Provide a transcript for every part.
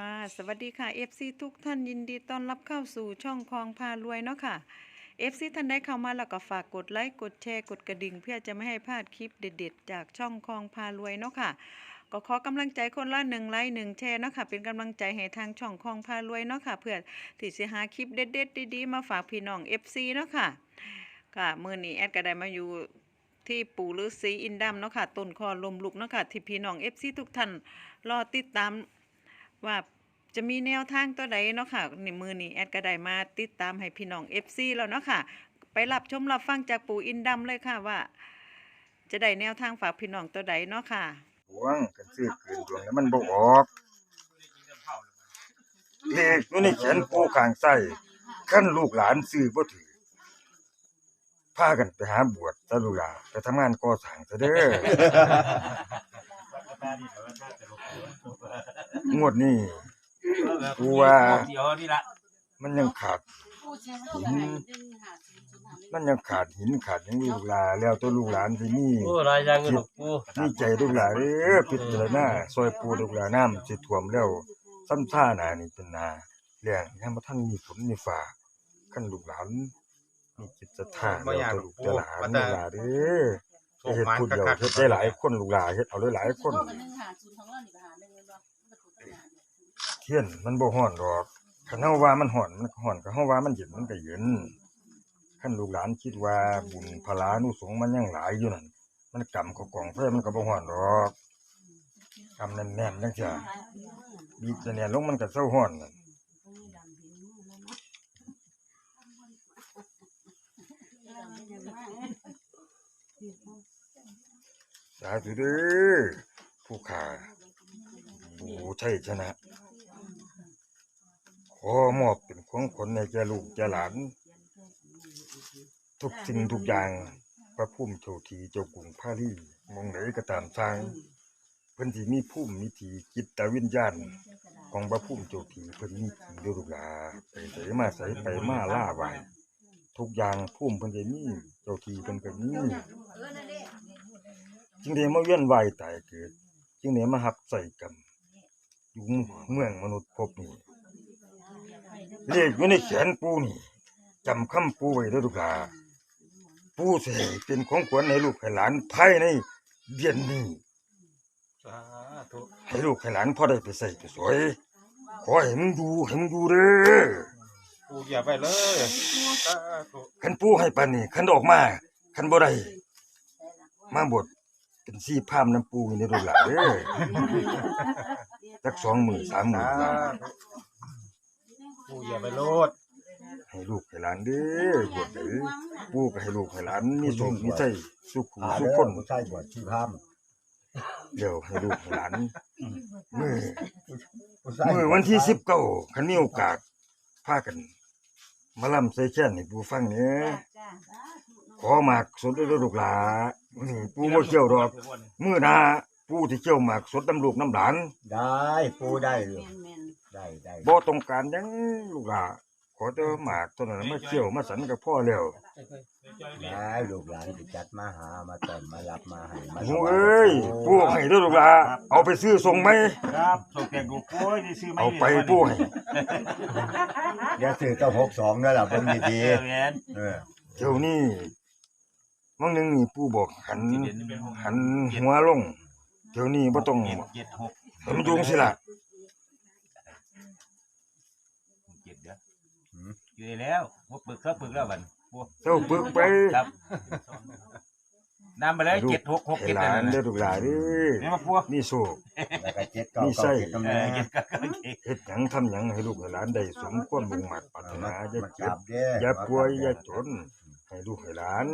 ค่ะ สวัสดีค่ะ FC ทุกท่านยินดีต้อนรับเข้าสู่ช่องคลองพารวยเนาะค่ะ FC ท่านได้เข้ามาแล้วก็ฝากกดไลค์กดแชร์กดกระดิ่ง เพื่อจะไม่ให้พลาดคลิปเด็ดๆ จากช่องคลองพารวยเนาะค่ะ ก็ขอกำลังใจคนละหนึ่งไลค์หนึ่งแชร์เนาะค่ะ เป็นกำลังใจให้ทางช่องคลองพารวยเนาะค่ะ เพื่อที่จะหาคลิปเด็ดๆดีๆมาฝากพี่น้อง FC เนาะค่ะ ค่ะมื้อนี้แอดก็ได้มาอยู่ที่ปู่ฤาษีอินดำเนาะค่ะต้นคอลมลุกเนาะค่ะที่พี่น้อง FC ทุกท่านรอติดตาม ว่าจะมีแนวทางตัวใดเนาะค่ะนี่มือนี้แอดก็ได้มาติดตามให้พี่น้อง FC แล้วเนาะค่ะ ไปรับชมรับฟังจากปู่อินดำเลยค่ะว่า จะได้แนวทางฝากพี่น้องตัวใดเนาะค่ะ หวงกันซื้อคืนดวงแล้วมันบ่ออกเลขอยู่ในแขนปูข้างซ้ายคันลูกหลานซื้อบ่ถือพากันไปหาบวชซะลูกหลานไปทำงานก่อสร้างซะเด้อ งวดนี้กูว่าเดี๋ยวนี่ละมันยังขาดหินมันยังขาดหินขาดหยังลูกหลานแล้วตัวลูกหลานที่นี่โอ้รายยางเงินหกปูนี่ใจลูกหลานเด้อพิจารณาซอยปูลูกหลานน้ำสิท่วมแล้วซ้ำซ่าหนานี่เป็นนาเรื่องยังบ่ทันมีฝนมีฟ้าคันลูกหลานมีจิตศรัทธาแล้วตัวลูกตัวหลานลูกหลานเด้อ โชคเฮ็ดมันผู้เดียวคักเฮ็ดได้หลายคนลูกหลานเฮ็ดเอาได้หลายคนเทียนมันบ่ฮ้อนดอกคันเฮาว่ามันฮ้อนมันก็ฮ้อนก็เฮาว่ามันเย็นมันก็เย็นคันลูกหลานคิดว่าบุญพลานุสงฆ์มันยังหลายอยู่นั่นมันกำเข้ากองไฟมันก็บ่ฮ้อนดอกกำแน่นๆจังซี่บีบแน่นๆลงมันก็เซาฮ้อนนั่น สาธุเด้อผู้ขาผู้ใชัยชนะ ขอมอบเป็นของขนในแกลูกแกหลาน ทุกสิ่งทุกอย่างพระพุ่มโชทีเจ้ากรุงพารีมองไหนก็ตามทางเพิ่นที่มีพุ่มมีทีจิตวิญญาณของพระพุ่มโจทีเพิ่นมีจริงด้อลูลาไปไสมาไสไปมาล่าไว้ทุกอย่างพุ่มเพิ่นก็มีเจ้าทีเพิ่นก็มี จึงได้มาเวียนว่ายตายเกิดจึงได้มาหับใส่กรรมอยู่เมืองมนุษย์ภพนี้เลขอยู่ในแขนปูนี่จำคำปูไว้เด้อลูกหลาปูสิให้เป็นของขวัญให้ลูกให้หลานภายในเดือนนี้สาธุให้ลูกให้หลานพอได้ไปใส่ไปสวยขอให้มึงดูให้มึงดูเด้อปูอย่าไปเลยสาธุคันปูให้ปานนี้คันออกมาคันบ่ได้มาบด เป็นสีพามน้ำปูนี่เด้อลูกหลาเด้อจักสองหมื่นสามหมื่สานบาทธุปูอย่าไปโลดให้ลูกให้หลานเด้อบวชเด้อปูก็ให้ลูกให้หลานมีสุขมีใจสุขหูหาสุเด้ขอคนผู้ชายบวชชีพรามเดี๋ยวให้ลูกให้หลานมือผู้ชายมือวันที่สิบเก้าคันมีโอกาสพากันมาลำใส่แค่นให้ปูฟังเนี่ยข อหมากสดด้วยลูกหลานี่ปูบ่เกี่ยวดอกมือหนาปูที่เกี่ยวหมากสดน้ำลูกน้ำหลานได้ปูได้อยู่ได้ได้บ่ต้องการหยังลูกหลาขอแต่หมากตัวนั้นมาเกี่ยวมาสันกับพ่อแล้วได้ลูกหลานสิจัดมาหามาต้อนมารับมาให้มาโอ้ยปูให้เด้วยลูกหลาเอาไปซื้อส่งไหมครับส่งแกงดูโอ้ยนี่ซื้อไม่เอาไปปูให้อย่าซื้อเก้าหกสองนั่นแหละเบิ่งดีเออแมนๆเออ เดี๋ยวนี้ วันหนึงนี่ปูบอกหันหันหัวลง เดี๋ยวนี้บ่ต้องเจ็ดเจ็ดหกให้มันอยู่จังซี่ล่ะเจ็ดเด้ออยู่ได้แล้วว่าปึกครับปึกแล้วบัดปูเจ้าปึกไปครับนำไปเลยเจ็ดหกหกให้เจ็ดหลานนั่นเด้อน่ะลูกหลานเด้อนี่มาปูมีโชคแล้วก็เจ็ดเก้ามีไส้เก้าเจ็ดตรงเอนี้อเจ็ดก็โอเคเฮ็ดหยังทำหยังให้ลูกให้หลานได้สมความมุ่งมั่นปรารถนาอย่ามาเจ็จับบเด้ออย่าป่วยอย่าจนให้ลูกให้หลาน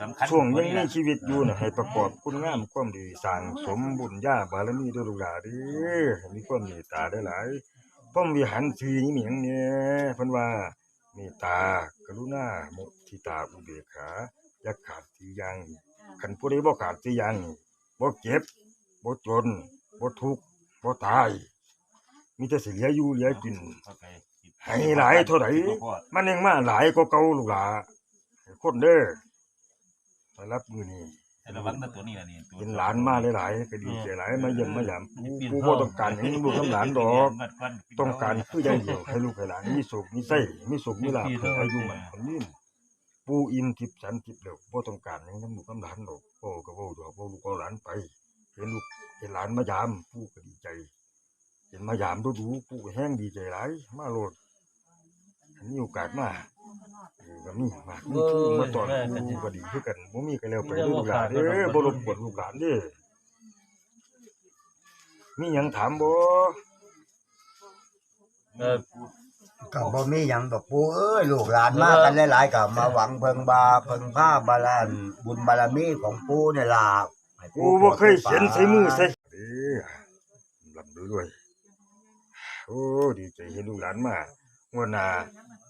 สำคัญช่วงยังมีชีวิตอยู่น่ะให้ประกอบคุณงามความดีสร้างสมบุญญาบารมีเด้อลูกหลานเด้อให้มีความเมตตาได้หลายพรหมวิหารสีนี่มีหยังเนี่ยเพิ่นว่าเมตตากรุณามุทิตาอุเบกขาอย่าขาดสี่อย่างนี้คันผู้ใดบ่ขาดสี่อย่างนี้บ่เจ็บบ่จนบ่ทุกข์บ่ตาย มีแต่สิเหลืออยู่เหลือกิน ให้หลายเท่าไหร่มันยังมาหลายกว่าเก่าลูกหลาให้คนเด้อไป รับมือนี้แต่ระวังนะตัวนี้ล่ะนี่ตัวเห็นหลานมาหลายๆก็ดีใจหลายมาเยี่ยมมาหยามปู่ปู่บ่ต้องการให้ลูกกับหลานดอก ต้องการคืออย่างเดียวให้ลูกให้หลานมีสุขมีไส้มีสุขมีลาภให้อายุมันคนนี้ปู่อิ่มทิพย์สันทิพย์แล้วบ่ต้องการหยังนำลูกกับหลานดอกโอ้ก็เว้าดอกเว้าลูกเอาหลานไปเห็นลูกเห็นหลานมายามปู่ก็ดีใจ เห็นมายามดูๆปู่ก็แห้งดีใจหลายมาโลดอันมีโอกาสมา เออก็มีมากมีผู้มาตอนปู่ก็ดีคือกันบ่มีก็แล้วไปเด้อลูกหลานเด้อบ่รบกวนลูกหลานเด้อมีหยังถามบ่เออก็บ่มีหยังดอกปู่เอ้ยลูกหลานมากันหลายๆก็มาหวังเพิ่งบาเพิ่งผ้าบารานบุญบารมีของปู่นี่ล่ะให้กูบ่เคยเขียนใส่มือใส่เด้อลำดูด้วย โอ้ดีใจเห็นลูกหลานมางวดหน้า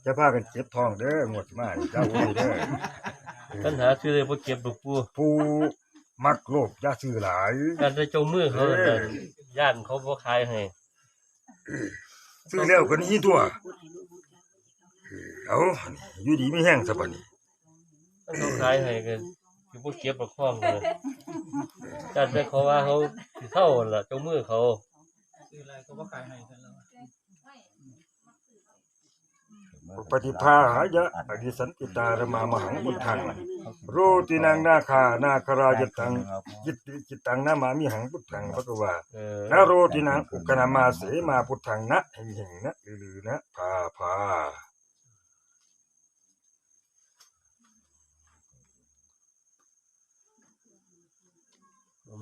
จะพากันเจ็บท้องเด้องวดมานี่เจ้าโอ้ยเด้อปัญหาคือเลยบ่เก็บดอกปูผู้มักโลภอย่าซื้อหลาย การได้เจงมือเขาแต่ย่านเขาบ่ขายให้ซื้อแล้วก็หนี้ตัวเออเอาอยู่ดีไม่แห้งซะบัดนี้มันเขาขายให้กันสิบ่เก็บประคองเลยการได้เขาว่าเขาสิเท่าล่ะเจงมือเขา ปฏิภาหายะอดิสันติตารมามหังบุทังโรตินังนาคานาคราจตังจิตติจิตตังนามามิหังพุทธังพระกวาเออนโรตินังอุกนามาเสมาพุทธังนะแห่งแห่งนะลือนะพาพา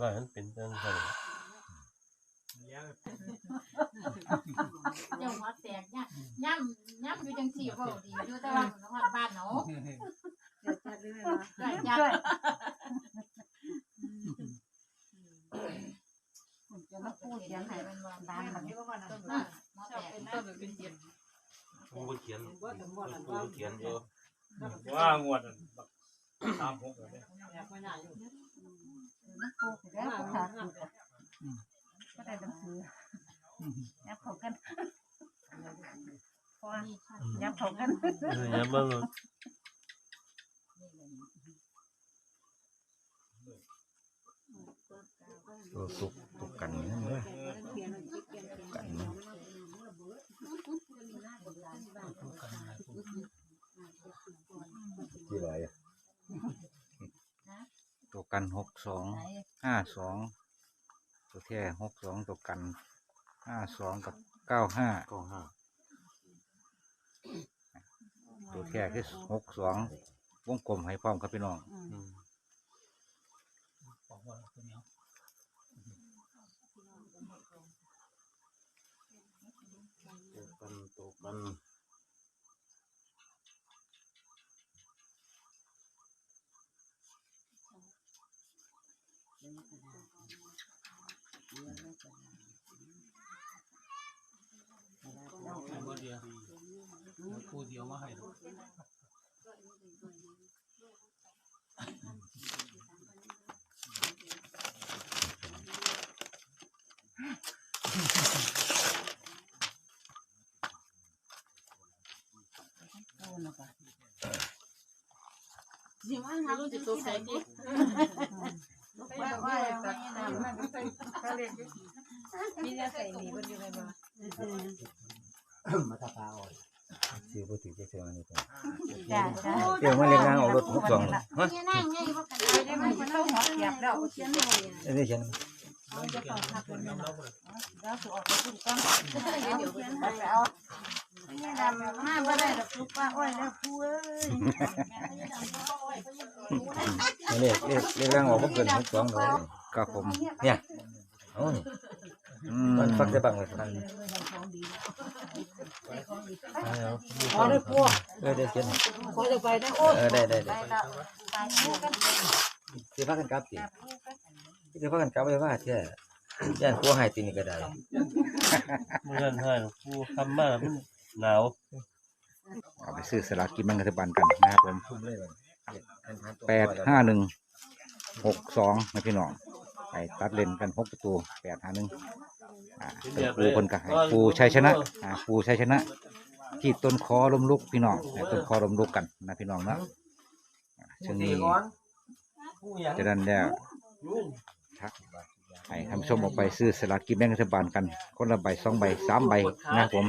ว่ามันเป็นจังซั่น เจ้าหัวแตกย่ำย่ำย่ำอยู่จังสี่เว้าดีอยู่แต่ว่ามันฮอดบ้านเนาะได้จัดจะมาพูดเสียงให้มันว่าดังแบบนี้ว่าน่ะหมอแตกนะผมบ่เขียนผมเขียนอยู่ ว่างวดตามผมเลย มันพูดแล้วภาษาถูกก็ได้หนังสือยับเขากันพอยับ เขากัน อย่ามาเลยตัวตุกตุกกันนั่นเด้อกันนะที่ไหนตัวกันหกสองห้าสองตัวแท้หกสองตัวกันห้าสองกับเก้าห้า ก็ห้า ตัวแท้คือหกสองวงกลมให้พร้อมครับพี่น้องกันตุกกันผู้เดียวมา ให้สิมันหาลูกสิตกใส่ดิว่าว่าตัดน้ำนั่นใส่เขาเรียกมีจะใส่หนีบนอยู่เลยบ่มาทาปาอ่อนซื้ อบ่ถือจะซื้ออันนี้ก่อนจ้าจ้าเดี๋ยวมาเรียนงานออกรถหกสองฮะนี่นั่งไงบ่กันไปได้ไหมมันต้องหัวเกียบแล้วเขียนเลยเอ้ยเขียนเอาจะต่อทับเป็นแล้วสุออกไปคุณก้อนเดี๋ยวเขียนไปเอาไม่ดำมาบ่ได้ดอกลูกป้าอ้อยแล้วกูเอ้ยเรียกเรียกเรียกงานออกบ่เกินหกสองเลยครับผมเนี่ยเอานี่อืมันฟักได้บ้างเลยฟัง ขอได้พวกเออได้เขียนขอจะไปได้โอ้เออได้ได้ได้ไปพูดกันสิพากันกลับสิสิพากันกลับไปว่าแท้ย่านกลัวหายตีนี่ก็ได้มื้อนั้นให้ผู้ทำมามันหนาวเอาไปซื้อสลากกินแบ่งรัฐบาลกันนะครับผมแปดห้าหนึ่งหกสองนะพี่น้องไปตัดเลนกันหกประตูแปดห้าหนึ่ง อ่าเป็นปูคนกะให้ปูชัยชนะอ่าปูชัยชนะ ที่ต้นคอลมลุกพี่น้องให้ต้นคอลมลุกกันนะพี่น้องนะอ่าช่วงนี้จะนั้นแล้วทักให้ท่านผู้ชมออกไปซื้อสลากกินแบ่งรัฐบาลกัน คนละใบสองใบสามใบนะครับผม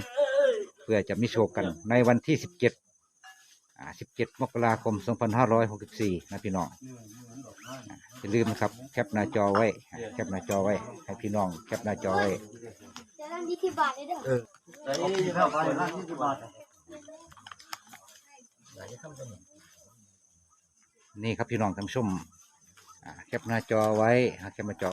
เพื่อจะมีโชคกันในวันที่สิบเจ็ดอ่าสิบเจ็ดมกราคมสองพันห้าร้อยหกสิบสี่นะพี่น้อง อ่าอย่าลืมนะครับแคปหน้าจอไว้อ่าแคปหน้าจอไว้ ให้พี่น้อง แคปหน้าจอไว้จะนั่งยี่สิบบาทเลยเด้อนี่ครับพี่น้องท่านผู้ชมอ่าแคปหน้าจอไว้อ่าแคปหน้าจอ